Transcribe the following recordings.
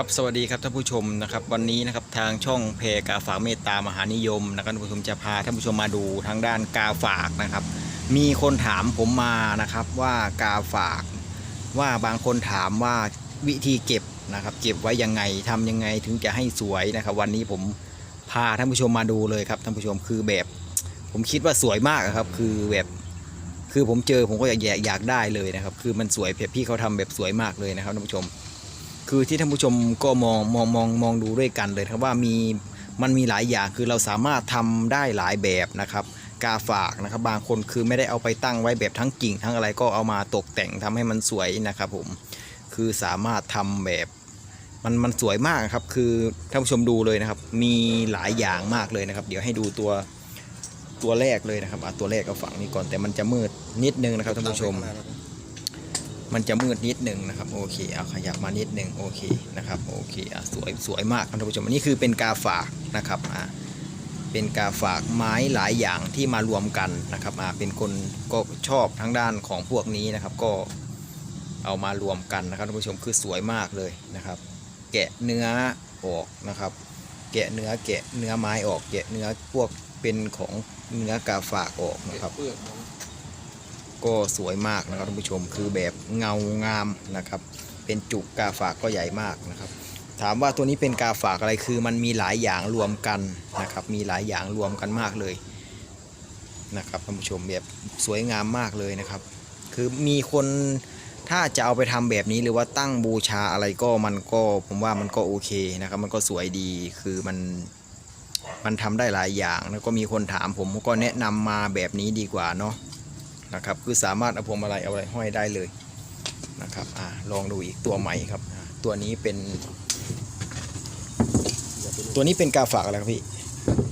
ครับสวัสดีครับท่านผู้ชมนะครับวันนี้นะครับทางช่องเพกาฝากเมตตามหานิยมนะครับท่านผู้ชมจะพาท่านผู้ชมมาดูทางด้านกาฝากนะครับ มีคนถามผมมานะครับว่ากาฝาก ว่าบางคนถามว่าวิธีเก็บนะครับ เก็บไว้ยังไงทำยังไงถึงจะให้สวยนะครับ วันนี้ผมพาท่านผู้ชมมาดูเลยครับท่านผู้ชมคือแบบ ผมคิดว่าสวยมากครับคือแบบคือผมเจอผมก็อยากอยากได้เลยนะครับ คือมันสวยแบบพี่เขาทำแบบสวยมากเลยนะครับท่านผู้ชม คือที่ท่านผู้ชมก็มองมองมองมองดูด้วยกันเลยครับว่ามีมันมีหลายอย่างคือเราสามารถทำได้หลายแบบนะครับ กาฝากนะครับ บางคนคือไม่ได้เอาไปตั้งไว้แบบทั้งกิ่ง ทั้งอะไรก็เอามาตกแต่งทำให้มันสวยนะครับ ผมคือสามารถทำแบบมันมันสวยมากครับ คือท่านผู้ชมดูเลยนะครับ มีหลายอย่างมากเลยนะครับ เดี๋ยวให้ดูตัวตัวแรกเลยนะครับอะตัวแรกเอาฝั่งนี้ก่อนแต่มันจะมืดนิดนึงนะครับท่านผู้ชม มันจะมืดนิดหนึ่งนะครับโอเคเอาขยับมานิดหนึ่งโอเคนะครับโอเคอะสวยสวยมากครับท่านผู้ชมอันนี้คือเป็นกาฝากนะครับอ่าเป็นกาฝากไม้หลายอย่างที่มารวมกันนะครับอ่าเป็นคนก็ชอบทั้งด้านของพวกนี้นะครับ ก็เอามารวมกันนะครับท่านผู้ชมคือสวยมากเลยนะครับ แกะเนื้อออกนะครับ แกะเนื้อแกะเนื้อไม้ออก แกะเนื้อพวกเป็นของเนื้อกาฝากออกนะครับเปลือ ก็สวยมากนะครับท่านผู้ชมคือแบบเงางามนะครับ เป็นจุกกาฝากก็ใหญ่มากนะครับ ถามว่าตัวนี้เป็นกาฝากอะไรคือมันมีหลายอย่างรวมกันนะครับ มีหลายอย่างรวมกันมากเลยนะครับท่านผู้ชมแบบสวยงามมากเลยนะครับ คือมีคนถ้าจะเอาไปทำแบบนี้หรือว่าตั้งบูชาอะไรก็มันก็ผมว่ามันก็โอเคนะครับ มันก็สวยดีคือมันมันทำได้หลายอย่าง แล้วก็มีคนถามผมก็แนะนำมาแบบนี้ดีกว่าเนาะ นะครับคือสามารถเอาพวงมาลัยเอาอะไรห้อยได้เลยนะครับอ่าลองดูอีกตัวใหม่ครับอ่าตัวนี้เป็นตัวนี้เป็นกาฝากอะไรครับพี่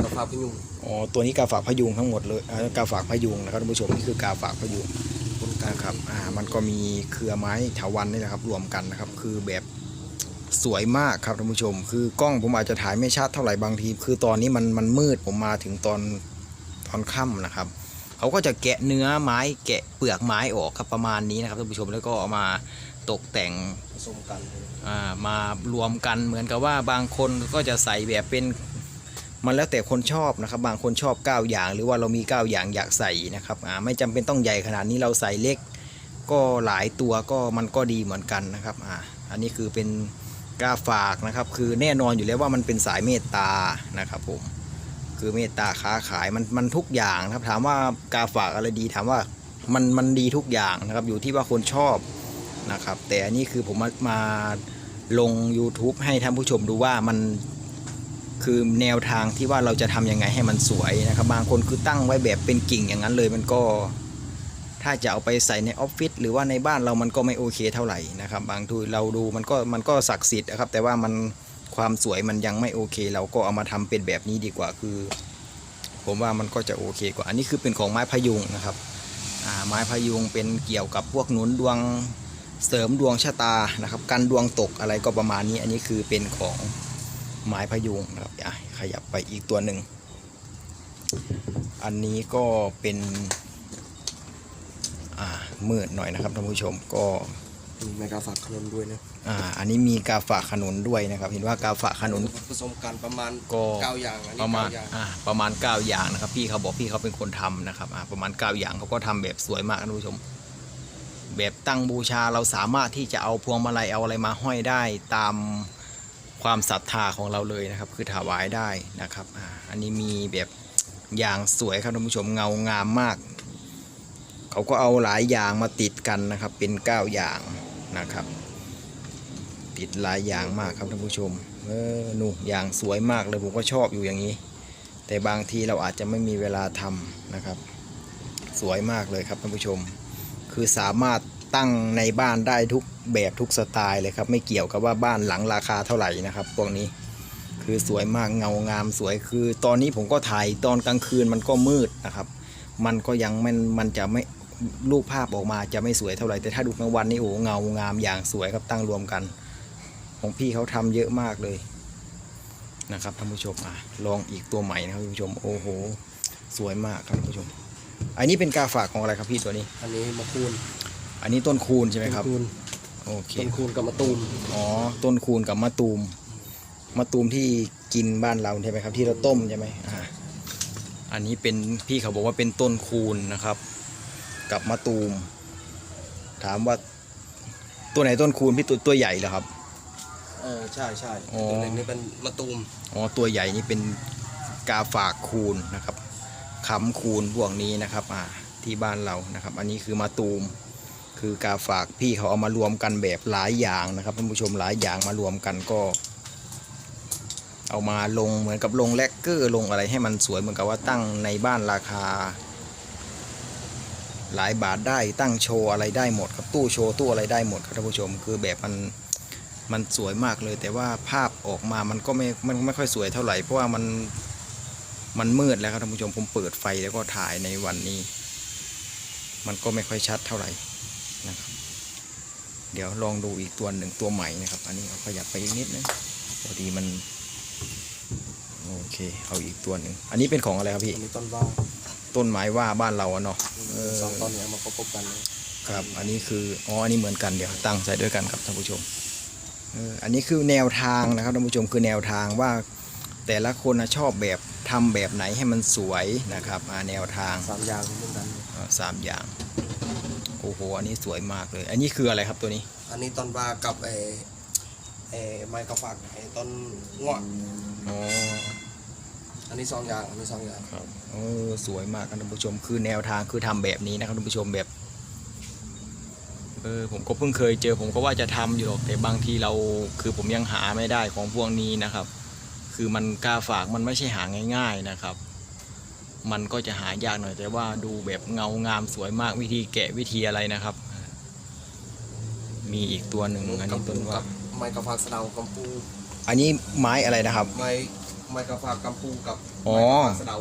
กระเพราพยุงอ๋อตัวนี้กาฝากพยุงทั้งหมดเลยอ่ากาฝากพยุงนะครับท่านผู้ชมนี่คือกาฝากพยุงคนกลางนะครับอ่ามันก็มีเครือไม้เถาวันนี่นะครับรวมกันนะครับคือแบบสวยมากครับท่านผู้ชม คือกล้องผมอาจจะถ่ายไม่ชัดเท่าไหร่บางที คือตอนนี้มันมันมืดผมมาถึงตอนตอนค่ำนะครับ เขาก็จะแกะเนื้อไม้แกะเปลือกไม้ออกครับประมาณนี้นะครับท่านผู้ชมแล้วก็เอามาตกแต่งผสมกันอ่ามารวมกันเหมือนกับว่าบางคนก็จะใส่แบบเป็นมันแล้วแต่คนชอบนะครับ บางคนชอบ 9 อย่าง หรือว่าเรามี 9 อย่างอยากใส่นะครับอ่าไม่จำเป็นต้องใหญ่ขนาดนี้เราใส่เล็กก็หลายตัวก็มันก็ดีเหมือนกันนะครับอ่าอันนี้คือเป็นกาฝากนะครับ คือแน่นอนอยู่แล้วว่ามันเป็นสายเมตตานะครับผม คือเมตตาค้าขายมันมันทุกอย่างนะครับ ถามว่ากาฝากอะไรดีถามว่ามันมันดีทุกอย่างนะครับ อยู่ที่ว่าคนชอบนะครับ แต่อันนี้คือผมมามาลง YouTube ให้ท่านผู้ชมดูว่ามันคือแนวทางที่ว่าเราจะทำยังไงให้มันสวยนะครับ บางคนคือตั้งไว้แบบเป็นกิ่งอย่างนั้นเลยมันก็ ถ้าจะเอาไปใส่ในออฟฟิศหรือว่าในบ้านเรามันก็ไม่โอเคเท่าไหร่นะครับ บางทีเราดูมันก็มันก็ศักดิ์สิทธิ์นะครับ แต่ว่ามัน ความสวยมันยังไม่โอเค เราก็เอามาทำเป็นแบบนี้ดีกว่าคือ ผมว่ามันก็จะโอเคกว่า อันนี้คือเป็นของไม้พยุงนะครับไม้พยุงเป็นเกี่ยวกับพวกหนุนดวงเสริมดวงชะตานะครับกันดวงตกอะไรก็ประมาณนี้ อันนี้คือเป็นของไม้พยุงนะครับอะขยับไปอีกตัวหนึ่งอันนี้ก็เป็นมืดหน่อยนะครับท่านผู้ชมก็มีแมกาฝากขนมด้วยนะ อ่าอันนี้มีกาฝากขนุนด้วยนะครับ เห็นว่ากาฝากขนุน ผสมกันประมาณก็ เก้าอย่างอันนี้ประมาณเก้อย่างอ่าประมาณ 9 อย่างนะครับ พี่เขาบอกพี่เขาเป็นคนทำนะครับอ่าประมาณ 9 อย่างเขาก็ทำแบบสวยมากนะท่านผู้ชม แบบตั้งบูชาเราสามารถที่จะเอาพวงมาลัยเอาอะไรมาห้อยได้ตามความศรัทธาของเราเลยนะครับ คือถวายได้นะครับอ่าอันนี้มีแบบอย่างสวยครับท่านผู้ชมเงางามมาก เขาก็เอาหลายอย่างมาติดกันนะครับ เป็น 9 อย่างนะครับ ติดหลายอย่างมากครับท่านผู้ชม เออนู่อย่างสวยมากเลยผมก็ชอบอยู่อย่างนี้ แต่บางทีเราอาจจะไม่มีเวลาทำนะครับ สวยมากเลยครับท่านผู้ชม คือสามารถตั้งในบ้านได้ทุกแบบทุกสไตล์เลยครับ ไม่เกี่ยวกับว่าบ้านหลังราคาเท่าไหร่นะครับพวกนี้คือสวยมากเงางามสวยคือ ตอนนี้ผมก็ถ่ายตอนกลางคืนมันก็มืดนะครับ มันก็ยังมันมันจะไม่รูปภาพออกมาจะไม่สวยเท่าไหร่แต่ถ้าดูกลางวันนี่โอ้เงางามอย่างสวยครับตั้งรวมกัน ของพี่เขาทำเยอะมากเลยนะครับท่านผู้ชมอะลองอีกตัวใหม่นะครับท่านผู้ชมโอ้โห สวยมากครับท่านผู้ชม อันนี้เป็นกาฝากของอะไรครับพี่ตัวนี้ อันนี้มะคูนอันนี้ต้นคูณใช่ไหมครับมะคูนโอเคต้นคูณกับมะตูมอ๋อต้นคูณกับมะตูมมะตูมที่กินบ้านเราใช่ไหมครับ ที่เราต้มใช่ไหมอ่าอันนี้เป็นพี่เขาบอกว่าเป็นต้นคูณนะครับ กับมะตูม ถามว่าตัวไหนต้นคูณพี่ตัวตัวใหญ่เหรอครับ เออใช่ใช่อ๋อ ตัวเล็กนี่เป็นมะตูมอ๋อตัวใหญ่นี่เป็นกาฝากคูณนะครับขำคูณพวกนี้นะครับอ่าที่บ้านเรานะครับ อันนี้คือมะตูม คือกาฝากพี่เขาเอามารวมกันแบบหลายอย่างนะครับท่านผู้ชมหลายอย่างมารวมกันก็ เอามาลงเหมือนกับลงแลกเกอร์ลงอะไรให้มันสวยเหมือนกับว่าตั้งในบ้านราคา หลายบาทได้ตั้งโชว์อะไรได้หมดครับตู้โชว์ตู้อะไรได้หมดครับท่านผู้ชม คือแบบมัน มันสวยมากเลย แต่ว่าภาพออกมามันก็ไม่มันไม่ค่อยสวยเท่าไหร่เพราะว่ามันมันมืดแล้วครับท่านผู้ชมผมเปิดไฟแล้วก็ถ่ายในวันนี้ มันก็ไม่ค่อยชัดเท่าไหร่นะครับ เดี๋ยวลองดูอีกตัวหนึ่งตัวใหม่นะครับ อันนี้เอาขยับไปอีกนิดนึงพอดีมันโอเค เอาอีกตัวหนึ่งอันนี้เป็นของอะไรครับพี่อันนี้ต้นว่าต้นไม้ว่าบ้านเราอะเนาะเออสองต้นเนี้ยมาประกบกันเลยครับ อันนี้คืออ๋ออันนี้เหมือนกันเดี๋ยวตั้งใส่ด้วยกันครับท่านผู้ชมเอออันนี้คือแนวทางนะครับท่านผู้ชมคือแนวทางว่าแต่ละคนน่ะชอบแบบทำแบบไหนให้มันสวยนะครับอ่าแนวทางสามอย่างเหมือนกันอ่าสามอย่างโอ้โหอันนี้สวยมากเลย อันนี้คืออะไรครับตัวนี้ อันนี้ต้นว่ากับเออเออไม้กระฝักไอ้ต้นงอกอ๋ออันนี้สองอย่างอันนี้สองอย่างครับเออสวยมากครับท่านผู้ชมคือแนวทางคือทำแบบนี้นะครับท่านผู้ชมแบบ เออผมก็เพิ่งเคยเจอผมก็ว่าจะทำอยู่หรอกแต่บางทีเราคือผมยังหาไม่ได้ของพวกนี้นะครับ คือมันกล้าฝากมันไม่ใช่หาง่าย ๆนะครับ มันก็จะหายากหน่อยแต่ว่าดูแบบเงางามสวยมากวิธีแกะวิธีอะไรนะครับ มีอีกตัวหนึ่งอันนี้ต้นว่ากับไม้กระฝักสะเดากำปู อันนี้ไม้อะไรนะครับ ไม้ไม้กระฝักกำปูกับอ๋อไม้กระฝักสะเดา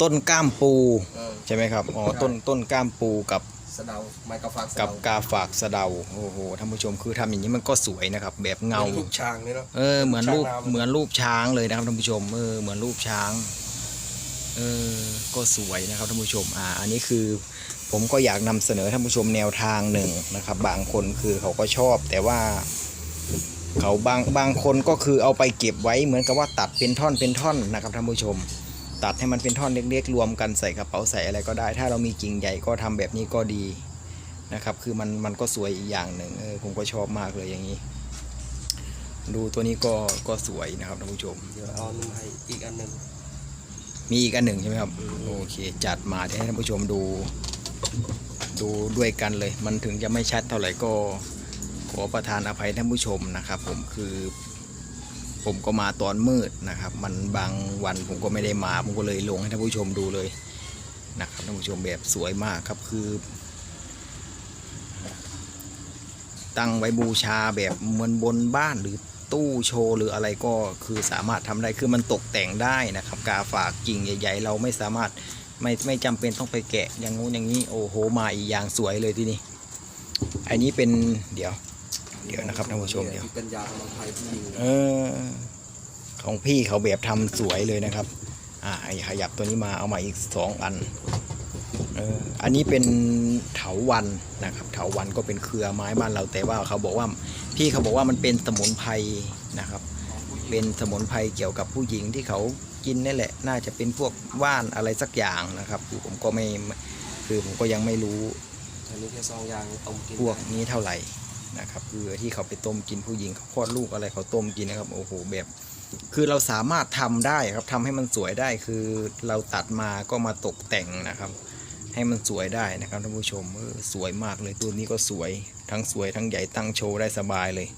ต้นก้ามปูเออใช่ไหมครับอ๋อใช่ต้นต้นก้ามปูกับ สะเดาไม้กระฝักสะกับเดากาฝากสะเดาโอ้โหท่านผู้ชมคือทำอย่างนี้มันก็สวยนะครับ แบบเงาหมือนลูกช้างนี่เนาะ เออเหมือนรูปช้างน้ำ เหมือนรูปช้างเลยนะครับท่านผู้ชมเออเหมือนรูปช้างเออก็สวยนะครับท่านผู้ชมอ่าอันนี้คือ ผมก็อยากนำเสนอท่านผู้ชมแนวทางหนึ่งนะครับ บางคนคือเขาก็ชอบ แต่ว่า เขาบางบางคนก็คือเอาไปเก็บไว้เหมือนกับว่าตัดเป็นท่อนเป็นท่อนนะครับท่านผู้ชม ตัดให้มันเป็นท่อนเล็กๆ รวมกันใส่กระเป๋าใส่อะไรก็ได้ ถ้าเรามีกิ่งใหญ่ก็ทำแบบนี้ก็ดีนะครับ คือมันมันก็สวยอีกอย่างหนึ่งเออผมก็ชอบมากเลยอย่างนี้ ดูตัวนี้ก็ก็สวยนะครับท่านผู้ชมเดี๋ยวเอานุ่มให้อีกอันหนึ่งมีอีกอันหนึ่งใช่ไหมครับโอเค จัดมาเดี๋ยวให้ท่านผู้ชมดู ดูด้วยกันเลย มันถึงจะไม่ชัดเท่าไหร่ก็ขอประทานอภัยท่านผู้ชมนะครับ ผมคือ ผมก็มาตอนมืดนะครับ มันบางวันผมก็ไม่ได้มา ผมก็เลยลงให้ท่านผู้ชมดูเลยนะครับท่านผู้ชมแบบสวยมากครับคือ ตั้งไว้บูชาแบบเหมือนบนบ้านหรือตู้โชว์หรืออะไรก็คือสามารถทำได้คือมันตกแต่งได้นะครับ กาฝากกิ่งใหญ่ ๆ เราไม่สามารถไม่ไม่จำเป็นต้องไปแกะอย่างงู้นอย่างนี้โอ้โหมาอีกอย่างสวยเลยที่นี่อันนี้เป็นเดี๋ยว เดี๋ยวนะครับท่านผู้ชมเดี๋ยวที่เป็นยาสมุนไพรผู้หญิงเออของพี่เขาแบบทำสวยเลยนะครับ อ่าไอ้ขยับตัวนี้มาเอามาอีกสองอันเอออันนี้เป็นเถาวันนะครับ เถาวันก็เป็นเครือไม้บ้านเราแต่ว่าเขาบอกว่า พี่เขาบอกว่ามันเป็นสมุนไพรนะครับ เป็นสมุนไพรเกี่ยวกับผู้หญิงที่เขากินนี่แหละ น่าจะเป็นพวกว่านอะไรสักอย่างนะครับคือผมก็ไม่คือผมก็ยังไม่รู้อันนี้แค่ซองยางต้มกินพวกนี้เท่าไหร่ นะครับคือที่เขาไปต้มกินผู้หญิงเขาคลอดลูกอะไรเขาต้มกินนะครับโอ้โหแบบ คือเราสามารถทำได้ครับทำให้มันสวยได้คือเราตัดมาก็มาตกแต่งนะครับ ให้มันสวยได้นะครับท่านผู้ชมเออสวยมากเลยตัวนี้ก็สวยทั้งสวยทั้งใหญ่ตั้งโชว์ได้สบายเลย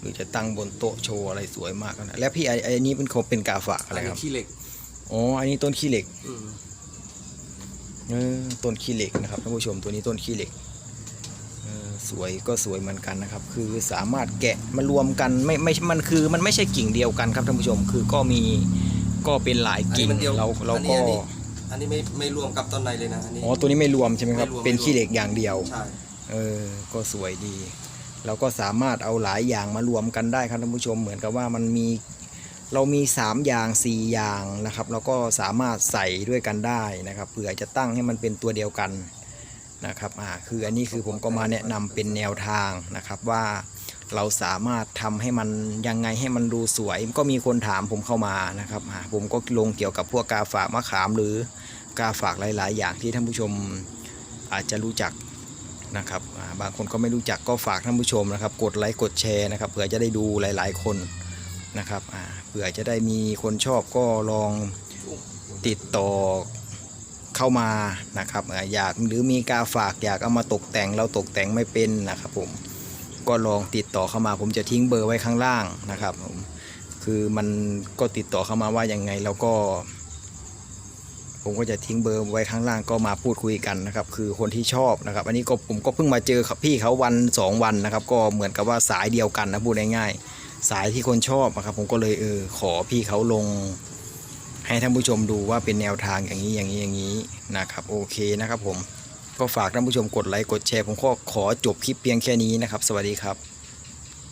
หรือจะตั้งบนโต๊ะโชว์อะไรสวยมากนะแล้วพี่ไอ้ไอ้นี้เป็นคงเป็นกาฝากอะอะไรไรคครัรับบขี้เหล็กอ๋ออันนี้ต้นขี้เหล็กอืมเออต้นขี้เหล็กนะครับท่านผู้ชมตัวนี้ต้นขี้เหล็กเออ สวยก็สวยเหมือนกันนะครับ คือสามารถแกะมารวมกันไม่ไม่มันคือมันไม่ใช่กิ่งเดียวกันครับท่านผู้ชมคือก็มีก็เป็นหลายอันนี้กิ่งมันเดียวเราเราอันนี้ก็อันนี้ อันนี้ไม่ไม่รวมกับต้นในเลยนะอันนี้ อ๋อตัวนี้ไม่รวมใช่ไหมครับ ไม่รวม เป็นไม่รวมขี้เหล็กอย่างเดียว ใช่เออ ก็สวยดี เราก็สามารถเอาหลายอย่างมารวมกันได้ครับท่านผู้ชม เหมือนกับว่ามันมี เรามี 3 อย่าง 4 อย่างนะครับ เราก็สามารถใส่ด้วยกันได้นะครับ เผื่อจะตั้งให้มันเป็นตัวเดียวกัน นะครับอ่าคืออันนี้คือผมก็มาแนะนำเป็นแนวทางนะครับว่าเราสามารถทำให้มันยังไงให้มันดูสวย ก็มีคนถามผมเข้ามานะครับอ่าผมก็ลงเกี่ยวกับพวกกาฝากมะขามหรือกาฝากหลาย ๆ อย่างที่ท่านผู้ชมอาจจะรู้จักนะครับอ่าบางคนก็ไม่รู้จักก็ฝากท่านผู้ชมนะครับ กดไลค์กดแชร์นะครับเผื่อจะได้ดูหลาย ๆ คนนะครับอ่าเผื่อจะได้มีคนชอบก็ลองติดต่อ เข้ามานะครับอยากหรือมีกาฝากอยากเอามาตกแต่งเราตกแต่งไม่เป็นนะครับผมก็ลองติดต่อเข้ามา ผมจะทิ้งเบอร์ไว้ข้างล่างนะครับผมคือมันก็ติดต่อเข้ามาว่ายังไงแล้วก็ ผมก็จะทิ้งเบอร์ไว้ข้างล่างก็มาพูดคุยกันนะครับคือคนที่ชอบนะครับ อันนี้ก็ผมก็เพิ่งมาเจอพี่เขาวันสองวันนะครับ ก็เหมือนกับว่าสายเดียวกันนะพูดง่ายๆสายที่คนชอบนะครับผมก็เลยเออขอพี่เขาลง ให้ท่านผู้ชมดูว่าเป็นแนวทางอย่างนี้อย่างนี้อย่างนี้นะครับโอเคนะครับผมก็ฝากท่านผู้ชมกดไลค์กดแชร์ผมก็ขอจบคลิปเพียงแค่นี้นะครับ สวัสดีครับ